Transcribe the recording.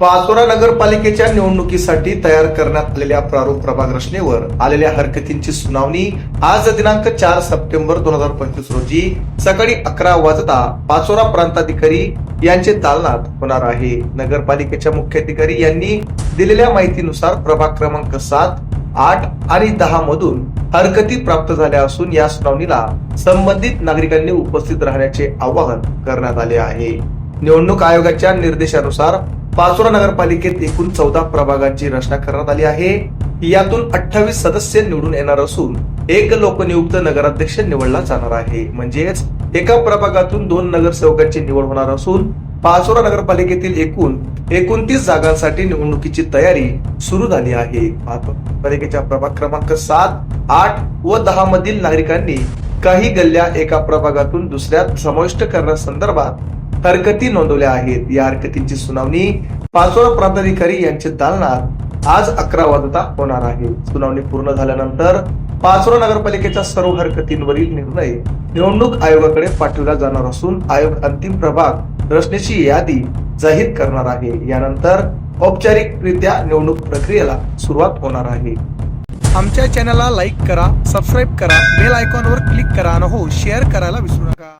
पाचोरा नगरपालिकेच्या निवडणुकीसाठी तयार करण्यात आलेल्या प्रारूप प्रभाग रचनेवर आलेल्या हरकतींची सुनावणी आज दिनांक चार सप्टेंबर दोन हजार पंचवीस रोजी सकाळी अकरा वाजता पाचोरा प्रांताधिकारी यांचे दालनात होणार आहे. नगरपालिकेच्या मुख्याधिकारी यांनी दिलेल्या माहितीनुसार प्रभाग क्रमांक सात आठ आणि दहा मधून हरकती प्राप्त झाल्या असून या सुनावणीला संबंधित नागरिकांनी उपस्थित राहण्याचे आवाहन करण्यात आले आहे. निवडणूक आयोगाच्या निर्देशानुसार पाचोरा नगरपालिकेत एकूण चौदा प्रभागांची रचना करण्यात आली आहे. यातून अठ्ठावीस सदस्य निवडून येणार असून एक लोकनियुक्त नगराध्यक्ष निवडला जाणार आहे. म्हणजेच एका प्रभागातून दोन नगरसेवकांची निवड होणार असून पाचोरा नगरपालिकेतील एकूण एकोणतीस जागांसाठी निवडणुकीची तयारी सुरू झाली आहे. पालिकेच्या प्रभाग क्रमांक सात आठ व दहा मधील नागरिकांनी काही गल्ल्या एका प्रभागातून दुसऱ्यात समाविष्ट करण्यासंदर्भात हरकती नोंदवल्या आहेत. या हरकतींची सुनावणी पाचोरा प्रांताधिकारी यांचे दालनात आज अकरा वाजता होणार आहे. सुनावणी पूर्ण झाल्यानंतर पाचोरा नगरपालिकेच्या सर्व हरकतींवरील निर्णय निवडणूक आयोगाकडे पाठवला जाणार असून आयोग अंतिम प्रभाग रचनेची यादी जाहीर करणार आहे. यानंतर औपचारिकरित्या निवडणूक प्रक्रियेला सुरुवात होणार आहे. आमच्या चॅनलला लाईक करा सबस्क्राईब करा बेल आयकॉनवर क्लिक करा न हो शेअर करायला विसरू नका.